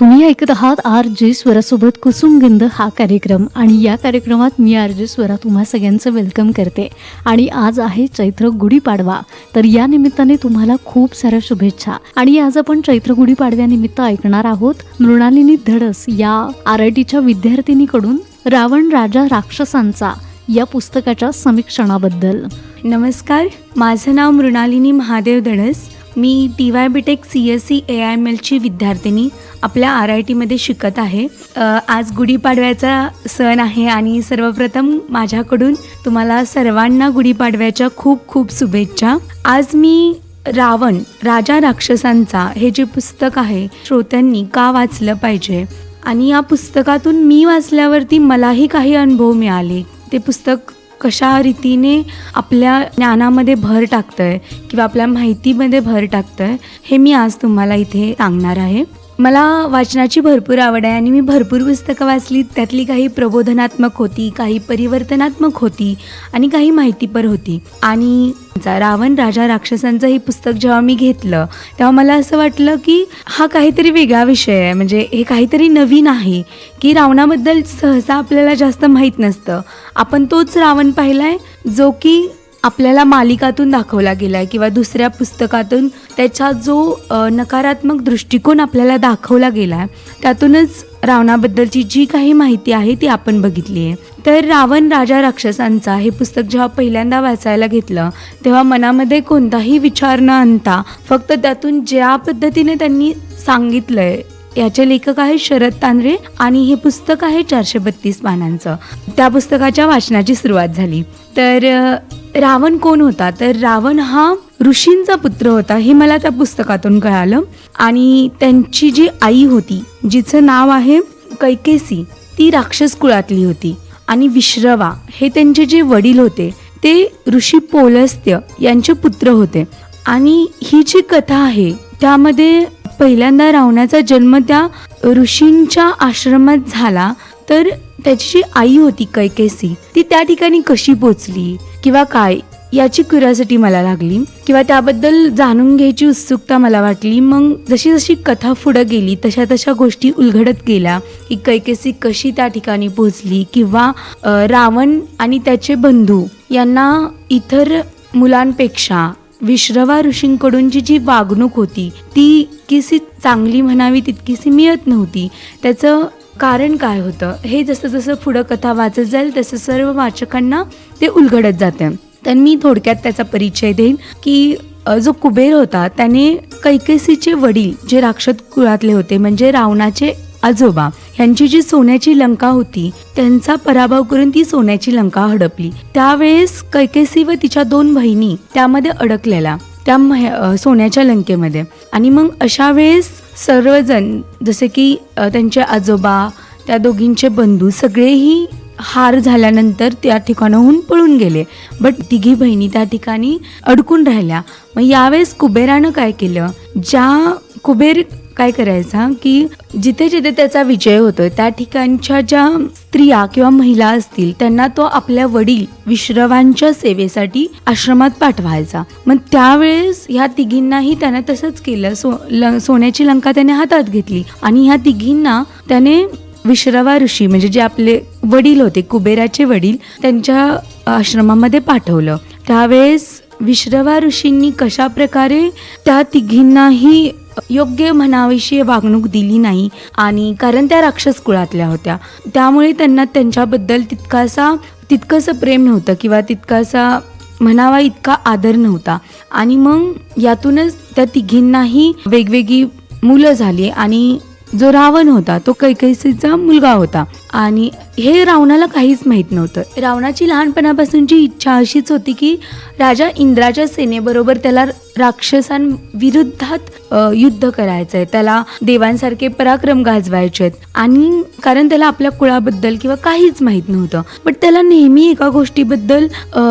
तुम्ही ऐकत आहात आर जे स्वरासोबत कुसुमगंध हा कार्यक्रम. आणि या कार्यक्रमात मी आर जे स्वरा तुम्हा सगळ्यांचं वेलकम करते. आणि आज आहे चैत्र गुढीपाडवा. तर या निमित्ताने तुम्हाला खूप साऱ्या शुभेच्छा. आणि आज आपण चैत्र गुढीपाडव्यानिमित्त ऐकणार आहोत मृणालिनी धडस या आर आय टीच्या विद्यार्थिनीकडून रावण राजा राक्षसांचा या पुस्तकाच्या समीक्षणाबद्दल. नमस्कार माझं नाव मृणालिनी महादेव धडस. मी T Y B tech C S C A I M एलची विद्यार्थिनी आपल्या आर आय टीमध्ये शिकत आहे. आज गुढीपाडव्याचा सण आहे आणि सर्वप्रथम माझ्याकडून तुम्हाला सर्वांना गुढीपाडव्याच्या खूप खूप शुभेच्छा. आज मी रावण राजा राक्षसांचा हे जे पुस्तक आहे श्रोत्यांनी का वाचलं पाहिजे? आणि या पुस्तकातून मी वाचल्यावरती मलाही काही अनुभव मिळाले. ते पुस्तक कशा रीतीने आपल्या ज्ञानामध्ये भर टाकतंय किंवा आपल्या माहितीमध्ये भर टाकतंय हे मी आज तुम्हाला इथे सांगणार आहे. मला वाचनाची भरपूर आवड आहे आणि मी भरपूर पुस्तकं वाचली. त्यातली काही प्रबोधनात्मक होती काही परिवर्तनात्मक होती आणि काही माहितीपर होती. आणि रावण राजा राक्षसांचं हे पुस्तक जेव्हा मी घेतलं तेव्हा मला असं वाटलं की हा काहीतरी वेगळा विषय आहे. म्हणजे हे काहीतरी नवीन आहे की रावणाबद्दल सहसा आपल्याला जास्त माहीत नसतं. आपण तोच रावण पाहिला आहे जो की आपल्याला मालिकातून दाखवला गेला आहे किंवा दुसऱ्या पुस्तकातून त्याचा जो नकारात्मक दृष्टिकोन आपल्याला दाखवला गेला आहे त्यातूनच रावणाबद्दलची जी काही माहिती आहे ती आपण बघितली आहे. तर रावण राजा राक्षसांचा हे पुस्तक जेव्हा पहिल्यांदा वाचायला घेतलं तेव्हा मनामध्ये कोणताही विचार न आणता फक्त त्यातून ज्या पद्धतीने त्यांनी सांगितलंय याचे लेखक आहे शरद तांद्रे आणि हे पुस्तक आहे चारशे बत्तीस पानांचं त्या पुस्तकाच्या वाचनाची सुरुवात झाली. तर रावण कोण होता? तर रावण हा ऋषींचा पुत्र होता हे मला त्या पुस्तकातून कळालं. आणि त्यांची जी आई होती जिचं नाव आहे कैकेसी ती राक्षस कुळातली होती. आणि विश्रवा हे त्यांचे जे वडील होते ते ऋषी पोलस्त्य यांचे पुत्र होते. आणि ही जी कथा आहे त्यामध्ये पहिल्यांदा रावणाचा जन्म त्या ऋषींच्या आश्रमात झाला तर त्याची जी आई होती कैकेसी ती त्या ठिकाणी कशी पोचली किंवा काय याची क्युरियासिटी मला लागली किंवा त्याबद्दल जाणून घ्यायची उत्सुकता मला वाटली. मग जशी जशी कथा पुढं गेली तशा तशा गोष्टी उलगडत गेल्या की कैकेसी कशी त्या ठिकाणी पोहोचली किंवा रावण आणि त्याचे बंधू यांना इतर मुलांपेक्षा विश्रवा ऋषींकडून जी जी वागणूक होती ती किसी चांगली म्हणावी तितकीशी मिळत नव्हती. त्याचं कारण काय होतं? हे जसं जसं पुढं कथा वाचत जाईल तसं सर्व वाचकांना ते उलगडत जाते. तर मी थोडक्यात त्याचा परिचय देईन की जो कुबेर होता त्याने कैकेसीचे वडील जे राक्षस कुळातले होते म्हणजे रावणाचे आजोबा यांची जी सोन्याची लंका होती त्यांचा पराभव करून ती सोन्याची लंका हडपली. त्यावेळेस कैकेसी व तिच्या दोन बहिणी त्यामध्ये अडकलेल्या त्या सोन्याच्या लंकेमध्ये. आणि मग अशा वेळेस सर्वजण जसे की त्यांचे आजोबा त्या दोघींचे बंधू सगळेही हार झाल्यानंतर त्या ठिकाणाहून पळून गेले. बट तिघी बहिणी त्या ठिकाणी अडकून राहिल्या. मग यावेळेस कुबेरानं काय केलं? ज्या कुबेर काय करायचा की जिथे जिथे त्याचा विजय होतोय त्या ठिकाणच्या ज्या स्त्रिया किंवा महिला असतील त्यांना तो आपल्या वडील विश्रवांच्या सेवेसाठी आश्रमात पाठवायचा. मग त्यावेळेस ह्या तिघींनाही त्याने तसंच केलं. सो ल सोन्याची लंका त्याने हातात घेतली आणि ह्या तिघींना त्याने विश्रवा ऋषी म्हणजे जे आपले वडील होते कुबेराचे वडील त्यांच्या आश्रमामध्ये पाठवलं. त्यावेळेस विश्रवा ऋषींनी कशा प्रकारे त्या तिघींनाही योग्य म्हणाविषयी वागणूक दिली नाही आणि कारण त्या राक्षस कुळातल्या होत्या. त्यामुळे त्यांना त्यांच्याबद्दल तितकासा तितकंसं प्रेम नव्हतं किंवा तितकासा म्हणावा इतका आदर नव्हता. आणि मग यातूनच त्या तिघींनाही वेगवेगळी मुलं झाली आणि जो रावण होता तो कैकैसीचा मुलगा होता. आणि हे रावणाला काहीच माहीत नव्हतं. रावणाची लहानपणापासूनची इच्छा अशीच होती की राजा इंद्राच्या सेनेबरोबर त्याला राक्षसांविरुद्धात युद्ध करायचं आहे त्याला देवांसारखे पराक्रम गाजवायचे आहेत. आणि कारण त्याला आपल्या कुळाबद्दल किंवा काहीच माहीत नव्हतं. बट त्याला नेहमी एका गोष्टीबद्दल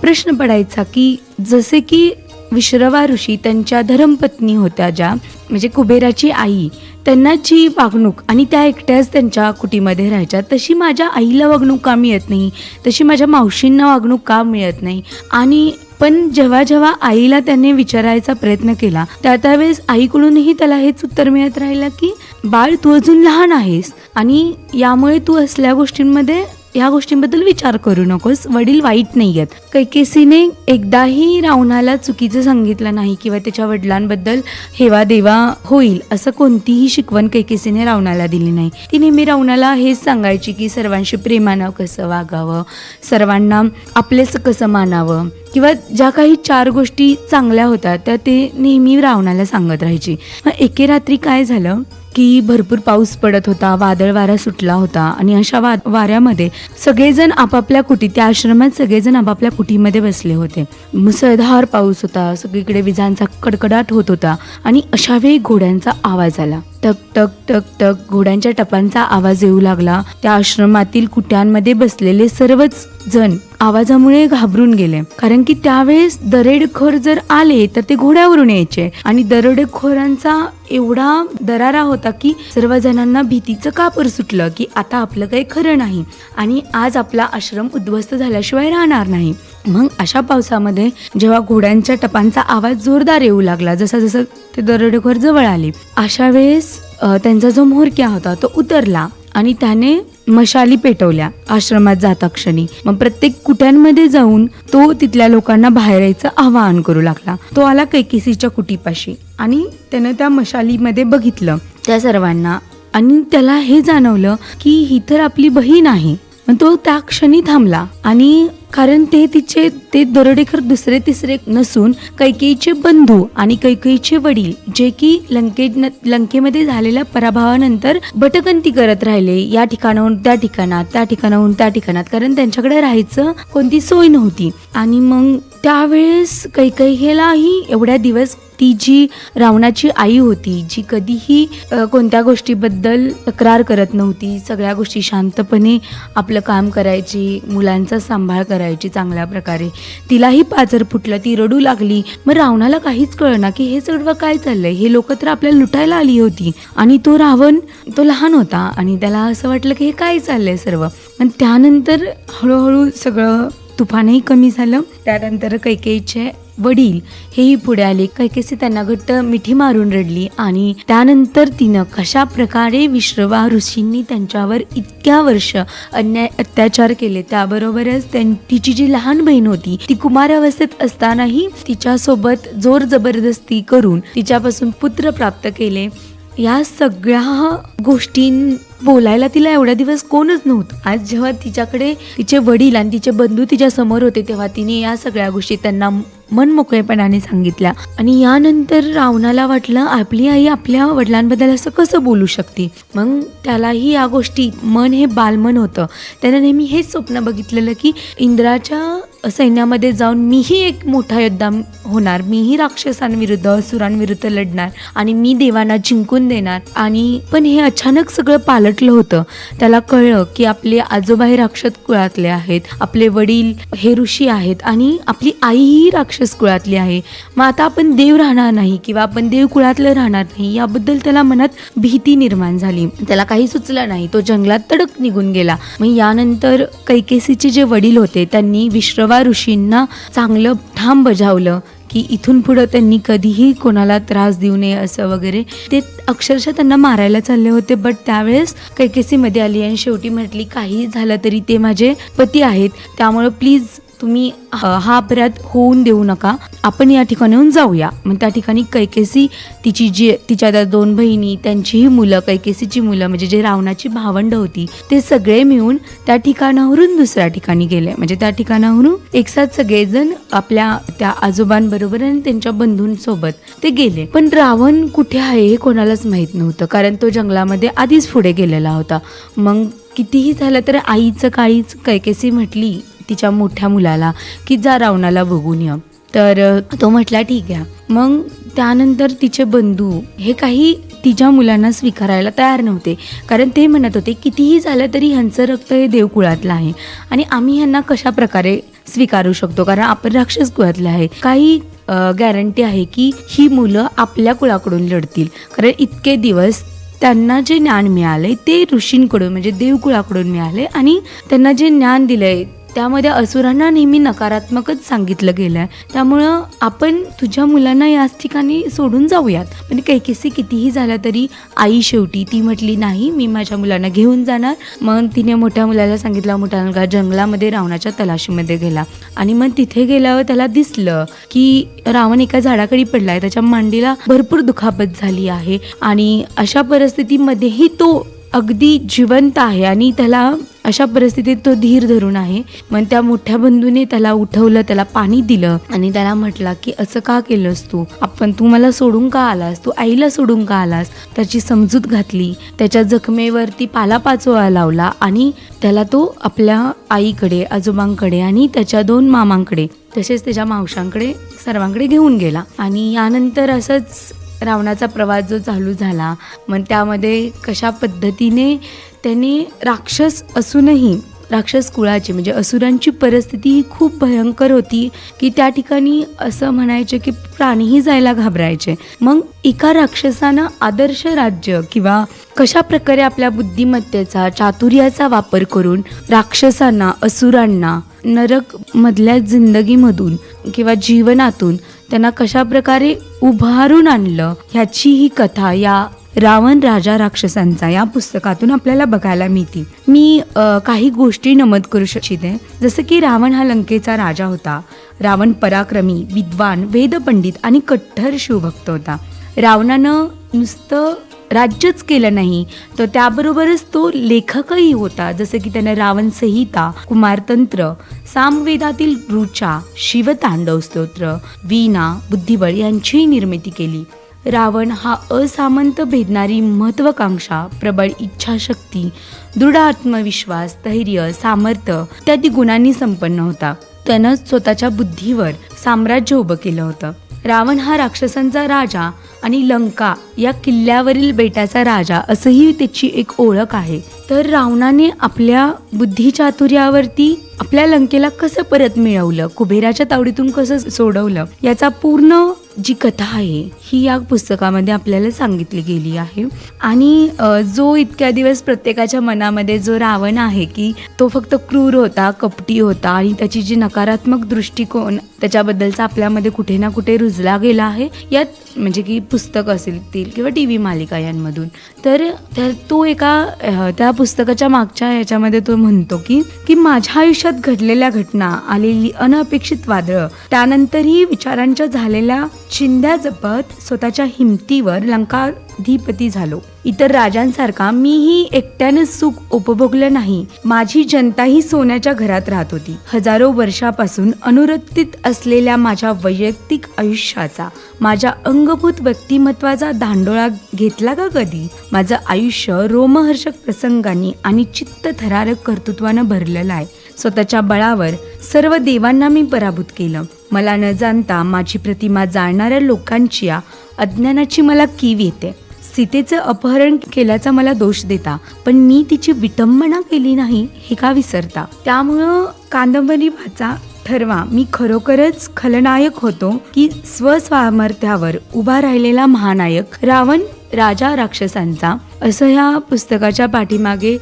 प्रश्न पडायचा की जसे की विश्रवा ऋषी त्यांच्या धर्मपत्नी होत्या ज्या म्हणजे कुबेराची आई त्यांना जी वागणूक आणि त्या एकट्याच त्यांच्या कुटीमध्ये राहायच्या तशी माझ्या आईला वागणूक का मिळत नाही? तशी माझ्या मावशींना वागणूक का मिळत नाही? आणि पण जेव्हा जेव्हा आईला त्याने विचारायचा प्रयत्न केला त्या त्यावेळेस आईकडूनही त्याला हेच उत्तर मिळत राहिलं की बाळ तू अजून लहान आहेस आणि यामुळे तू असल्या गोष्टींमध्ये ह्या गोष्टींबद्दल विचार करू नकोस. वडील वाईट नाही आहेत कैकेसीने एकदाही रावणाला चुकीचं सांगितलं नाही किंवा त्याच्या वडिलांबद्दल हेवा देवा होईल असं कोणतीही शिकवण कैकेसीने रावणाला दिली नाही. ती नेहमी रावणाला हेच सांगायची की सर्वांशी प्रेमानं कसं वागावं सर्वांना आपलेच कसं मानावं किंवा ज्या काही चार गोष्टी चांगल्या होत्या त्या ते नेहमी रावणाला सांगत राहायची. मग एके रात्री काय झालं? की भरपूर पाऊस पडत होता वादळ वारा सुटला होता आणि अशा वा वाऱ्यामध्ये सगळेजण आपापल्या कुटी त्या आश्रमात सगळेजण आपापल्या कुटीमध्ये बसले होते. मुसळधार पाऊस होता सगळीकडे विजांचा कडकडाट होत होता आणि अशावेळी घोड्यांचा आवाज आला. टक टक टक टक घोड्यांच्या टपांचा आवाज येऊ लागला. त्या आश्रमातील कुट्यांमध्ये बसलेले सर्वच जण आवाजामुळे घाबरून गेले. कारण की त्यावेळेस दरेडखोर जर आले तर ते घोड्यावरून यायचे. आणि दरोडेखोरांचा एवढा दरारा होता की सर्व जणांना भीतीचं कापर सुटलं की आता आपलं काही खरं नाही. आणि आज आपला आश्रम उद्ध्वस्त झाल्याशिवाय राहणार नाही. मग अशा पावसामध्ये जेव्हा घोड्यांच्या टपांचा आवाज जोरदार येऊ लागला जसा जसं ते दरोडेखोर जवळ आले अशा वेळेस त्यांचा जो म्होरक्या होता तो उतरला. आणि त्याने मशाली पेटवल्या. आश्रमात जाता क्षणी. मग प्रत्येक कुट्यांमध्ये जाऊन तो तिथल्या लोकांना बाहेर यायचं आवाहन करू लागला. तो आला कैकेसीच्या कुटीपाशी आणि त्यानं त्या मशालीमध्ये बघितलं. त्या सर्वांना आणि त्याला हे जाणवलं की ही तर आपली बहीण आहे. मग तो त्या क्षणी थांबला आणि कारण ते तिचे ते दरोडेखर दुसरे तिसरे नसून कैकेयीचे बंधू आणि कैकेयीचे वडील जे की लंके लंकेमध्ये झालेल्या पराभवानंतर भटकंती करत राहिले या ठिकाणाहून त्या ठिकाणात त्या ठिकाणाहून त्या ठिकाणात. कारण त्यांच्याकडे राहायचं कोणती सोय नव्हती. आणि मग त्यावेळेस कैकैहेलाही एवढ्या दिवस ती जी रावणाची आई होती जी कधीही कोणत्या गोष्टीबद्दल तक्रार करत नव्हती सगळ्या गोष्टी शांतपणे आपलं काम करायची मुलांचा सांभाळ करायची चांगल्या प्रकारे. तिलाही पाजर फुटलं ती रडू लागली. मग रावणाला काहीच कळना की हे सर्व काय चाललंय? हे लोक तर आपल्याला लुटायला आली होती. आणि तो रावण तो लहान होता आणि त्याला असं वाटलं की हे काय चाललंय सर्व? पण त्यानंतर हळूहळू सगळं तुफानही कमी झालं. त्यानंतर कैकेईचे वडील हेही पुढे आले. कैकेसी त्यांना घट्ट मिठी मारून रडली आणि त्यानंतर तिनं कशा प्रकारे विश्रवा ऋषींनी त्यांच्यावर इतक्या वर्ष अन्याय अत्याचार केले त्याबरोबरच त्यां तिची जी लहान बहीण होती ती कुमारावस्थेत असतानाही तिच्यासोबत जोर जबरदस्ती करून तिच्यापासून पुत्र प्राप्त केले. या सगळ्या गोष्टी बोलायला तिला एवढ्या दिवस कोणच नव्हतं. आज जेव्हा तिच्याकडे तिचे वडील आणि तिचे बंधू तिच्या समोर होते तेव्हा तिने या सगळ्या गोष्टी त्यांना मन मोकळेपणाने सांगितल्या. आणि यानंतर रावणाला वाटलं आपली आई आपल्या वडिलांबद्दल असं कसं बोलू शकते? मग त्यालाही या गोष्टी मन हे बालमन होतं. त्यानं नेहमी हेच स्वप्न बघितलेलं की इंद्राच्या सैन्यामध्ये जाऊन मीही एक मोठा योद्धा होणार. मीही राक्षसांविरुद्ध असुरांविरुद्ध लढणार आणि मी देवांना जिंकून देणार. आणि पण हे अचानक सगळं पालटलं होतं. त्याला कळलं की आपले आजोबा हे राक्षस कुळातले आहेत. आपले वडील हे ऋषी आहेत आणि आपली आईही राक्षस कुळातली आहे. मग आता आपण देव राहणार नाही किंवा आपण देव कुळातलं राहणार नाही याबद्दल त्याला मनात भीती निर्माण झाली. त्याला काही सुचलं नाही. तो जंगलात तडक निघून गेला. मग यानंतर कैकेसीचे जे वडील होते त्यांनी विश्रवा ऋषींना चांगलं ठाम बजावलं. की इथून पुढं त्यांनी कधीही कोणाला त्रास देऊ नये असं वगैरे. ते अक्षरशः त्यांना मारायला चालले होते बट त्यावेळेस कैकेसीमध्ये आली आणि शेवटी म्हटली काही झालं तरी ते माझे पती आहेत. त्यामुळं प्लीज तुम्ही हा अपराध होऊन देऊ नका. आपण या ठिकाणाहून जाऊया. मग त्या ठिकाणी कैकेसी तिची जी तिच्या त्या दोन बहिणी त्यांचीही मुलं कैकेसीची मुलं म्हणजे जे रावणाची भावंड होती ते सगळे मिळून त्या ठिकाणावरून दुसऱ्या ठिकाणी गेले. म्हणजे त्या ठिकाणावरून एकसाथ सगळेजण आपल्या त्या आजोबांबरोबर आणि त्यांच्या बंधूंसोबत ते गेले. पण रावण कुठे आहे हे कोणालाच माहीत नव्हतं कारण तो जंगलामध्ये आधीच पुढे गेलेला होता. मग कितीही झालं तर आईचं काळीच कैकेसी म्हटली तिच्या मोठ्या मुलाला की जा रावणाला बघून ये. तर तो म्हटला ठीक आहे. मग त्यानंतर तिचे बंधू हे काही तिच्या मुलांना स्वीकारायला तयार नव्हते. कारण ते म्हणत होते कितीही झालं तरी ह्यांचं रक्त हे देवकुळातलं आहे आणि आम्ही ह्यांना कशा प्रकारे स्वीकारू शकतो? कारण आपण राक्षस कुळातले आहे. काही गॅरंटी आहे की ही मुलं आपल्या कुळाकडून लढतील. कारण इतके दिवस त्यांना जे ज्ञान मिळालंय ते ऋषींकडून म्हणजे देवकुळाकडून मिळाले आणि त्यांना जे ज्ञान दिलंय त्यामध्ये असुरांना नेहमी नकारात्मकच सांगितलं गेलं आहे त्यामुळं आपण तुझ्या मुलांना याच ठिकाणी सोडून जाऊयात. म्हणजे कैकेसी कितीही झालं तरी आई शेवटी ती म्हटली नाही मी माझ्या मुलांना घेऊन जाणार. मग तिने मोठ्या मुलाला सांगितलं मोठा मुलगा जंगलामध्ये रावणाच्या तलाशीमध्ये गेला. आणि मग तिथे गेल्यावर त्याला दिसलं की रावण एका झाडाकडे पडलाय. त्याच्या मांडीला भरपूर दुखापत झाली आहे. आणि अशा परिस्थितीमध्येही तो अगदी जिवंत आहे आणि त्याला अशा परिस्थितीत तो धीर धरून आहे. मग त्या मोठ्या बंधूने त्याला उठवलं त्याला पाणी दिलं आणि त्याला म्हटला की असं का केलंस तू? आपण तू मला सोडून का आलास? तू आईला सोडून का आलास? त्याची समजूत घातली त्याच्या जखमेवरती पालापाचोळा लावला आणि त्याला तो आपल्या आईकडे आजोबांकडे आणि त्याच्या दोन मामांकडे तसेच त्याच्या मावशांकडे सर्वांकडे घेऊन गेला. आणि यानंतर असंच रावणाचा प्रवास जो चालू झाला मग त्यामध्ये कशा पद्धतीने त्याने राक्षस असूनही राक्षस कुळाची म्हणजे असुरांची परिस्थिती ही खूप भयंकर होती की त्या ठिकाणी असं म्हणायचे की प्राणीही जायला घाबरायचे. मग एका राक्षसानं आदर्श राज्य किंवा कशा प्रकारे आपल्या बुद्धिमत्तेचा चातुर्याचा वापर करून राक्षसांना असुरांना नरक मधल्या जिंदगीमधून किंवा जीवनातून त्यांना कशा प्रकारे उभारून आणलं ह्याची ही कथा या रावण राजा राक्षसांचा या पुस्तकातून आपल्याला बघायला मिळते मी काही गोष्टी नमूद करू इच्छिते जसं की रावण हा लंकेचा राजा होता. रावण पराक्रमी विद्वान वेदपंडित आणि कट्टर शिवभक्त होता. रावणानं नुसतं राज्यच केलं नाही तर त्याबरोबरच तो लेखकही होता. जसं की त्याने रावण संहिता कुमारतंत्र सामवेदातील ऋचा शिवतांडव स्तोत्र वीणा बुद्धिबळ यांचीही निर्मिती केली. रावण हा असामंत भेदणारी महत्वाकांक्षा प्रबळ इच्छाशक्ती दृढ आत्मविश्वास धैर्य सामर्थ्य इत्यादी गुणांनी संपन्न होता. त्यानं स्वतःच्या बुद्धीवर साम्राज्य उभं केलं होतं. रावण हा राक्षसांचा राजा आणि लंका या किल्ल्यावरील बेटाचा राजा असंही त्याची एक ओळख आहे. तर रावणाने आपल्या बुद्धिचातुर्यावरती आपल्या लंकेला कसं परत मिळवलं? कुबेराच्या तावडीतून कसं सोडवलं? याचा पूर्ण जी कथा आहे ही या पुस्तकामध्ये आपल्याला सांगितली गेली आहे. आणि जो इतक्या दिवस प्रत्येकाच्या मनामध्ये जो रावण आहे की तो फक्त क्रूर होता कपटी होता आणि त्याची जी नकारात्मक दृष्टिकोन त्याच्याबद्दलचा आपल्यामध्ये कुठे ना कुठे रुजला गेला आहे यात म्हणजे की पुस्तक असतील किंवा टी व्ही मालिका यांमधून. तर तो एका त्या पुस्तकाच्या मागच्या याच्यामध्ये तो म्हणतो की की माझ्या आयुष्यात घडलेल्या घटना आलेली अनपेक्षित वादळं त्यानंतरही विचारांच्या झालेल्या चिंध्या जपत स्वतःच्या हिमतीवर लंकाधिपती झालो. इतर राजांसारखा मीही एकट्याने सुख उपभोगलं नाही. माझी जनताही सोन्याच्या घरात राहत होती. हजारो वर्षापासून अनुरक्तीत असलेल्या माझ्या वैयक्तिक आयुष्याचा माझ्या अंगभूत व्यक्तिमत्वाचा धांडोळा घेतला का कधी? माझं आयुष्य रोमहर्षक प्रसंगांनी आणि चित्त थरारक कर्तृत्वानं भरलेलं आहे. स्वतःच्या बळावर सर्व देवांना मी पराभूत केलं. मला न जाणता माझी प्रतिमा जाणणाऱ्या लोकांची या अज्ञानाची मला कीव येते. सीतेचं अपहरण केल्याचा मला दोष देता पण मी तिची विटंबना केली नाही हे का विसरता? त्यामुळं कादंबरी वाचा ठरवा. मी खरोखरच खलनायक होतो की स्वसामर्थ्यावर उभा राहिलेला महानायक रावण राजा राक्षसांचा. असं ह्या पुस्तकाच्या पाठीमागे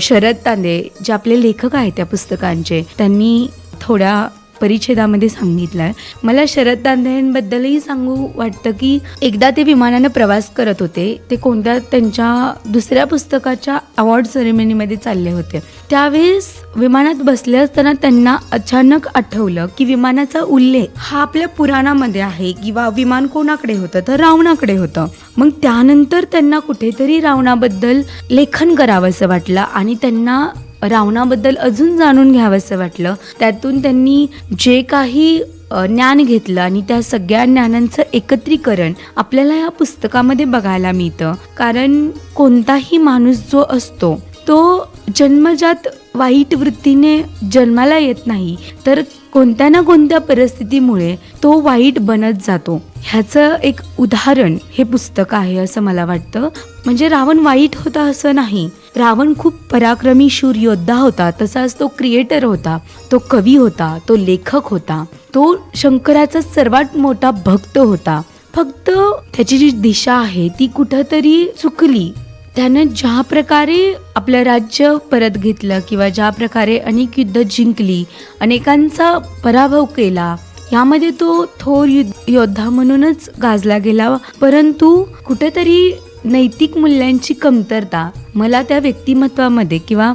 शरद तांदे जे आपले लेखक आहेत त्या पुस्तकांचे त्यांनी थोड्या परिच्छेदामध्ये सांगितलं आहे मला शरद दांडेंबद्दलही सांगू वाटतं की एकदा ते विमानानं प्रवास करत होते ते कोणत्या त्यांच्या दुसऱ्या पुस्तकाच्या अवॉर्ड सेरेमनीमध्ये चालले होते. त्यावेळेस विमानात बसले असताना त्यांना अचानक आठवलं की विमानाचा उल्लेख हा आपल्या पुराणामध्ये आहे किंवा विमान कोणाकडे होतं तर रावणाकडे होतं. मग त्यानंतर त्यांना कुठेतरी रावणाबद्दल लेखन करावंसं वाटलं आणि त्यांना रावणाबद्दल अजून जाणून घ्यावंसं वाटलं. त्यातून त्यांनी जे काही ज्ञान घेतलं आणि त्या सगळ्या ज्ञानांचं एकत्रीकरण आपल्याला या पुस्तकामध्ये बघायला मिळतं. कारण कोणताही माणूस जो असतो तो जन्मजात वाईट वृत्तीने जन्माला येत नाही. तर कोणत्या ना कोणत्या परिस्थितीमुळे तो वाईट बनत जातो. ह्याचं एक उदाहरण हे पुस्तक आहे असं मला वाटतं. म्हणजे रावण वाईट होता असं नाही. रावण खूप पराक्रमी शूर योद्धा होता. तसाच तो क्रिएटर होता. तो कवी होता. तो लेखक होता. तो शंकराचा सर्वात मोठा भक्त होता. फक्त त्याची जी दिशा आहे ती कुठंतरी चुकली. त्यानं ज्या प्रकारे आपलं राज्य परत घेतलं किंवा ज्या प्रकारे अनेक युद्ध जिंकली अनेकांचा पराभव केला यामध्ये तो थोर युद्ध योद्धा म्हणूनच गाजला गेला. परंतु कुठेतरी नैतिक मूल्यांची कमतरता मला त्या व्यक्तिमत्वामध्ये किंवा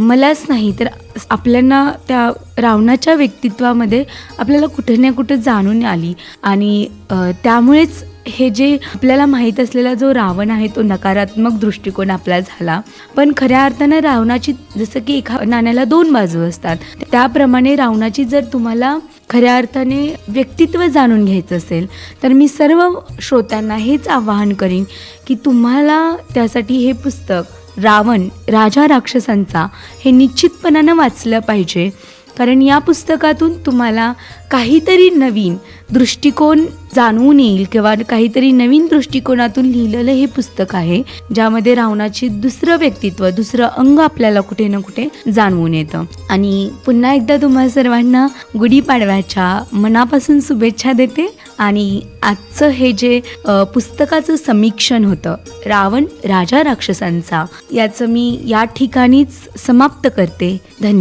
मलाच नाही तर आपल्याला त्या रावणाच्या व्यक्तित्वामध्ये आपल्याला कुठे ना कुठे जाणून आली. आणि त्यामुळेच हे जे आपल्याला माहीत असलेला जो रावण आहे तो नकारात्मक दृष्टिकोन आपला झाला. पण खऱ्या अर्थानं रावणाची जसं की एका नाण्याला दोन बाजू असतात. त्याप्रमाणे रावणाची जर तुम्हाला खऱ्या अर्थाने व्यक्तित्व जाणून घ्यायचं असेल तर मी सर्व श्रोत्यांना हेच आवाहन करीन की तुम्हाला त्यासाठी हे पुस्तक रावण राजा राक्षसांचा हे निश्चितपणानं वाचलं पाहिजे. कारण या पुस्तकातून तुम्हाला काहीतरी नवीन दृष्टिकोन जाणवून येईल किंवा काहीतरी नवीन दृष्टिकोनातून लिहिलेलं हे पुस्तक आहे ज्यामध्ये रावणाची दुसरं व्यक्तित्व दुसरं अंग आपल्याला कुठे ना कुठे जाणवून येतं. आणि पुन्हा एकदा तुम्हा सर्वांना गुढीपाडव्याच्या मनापासून शुभेच्छा देते आणि आजचं हे जे पुस्तकाचं समीक्षण होतं रावण राजा राक्षसांचा याचं मी या ठिकाणीच समाप्त करते. धन्यवाद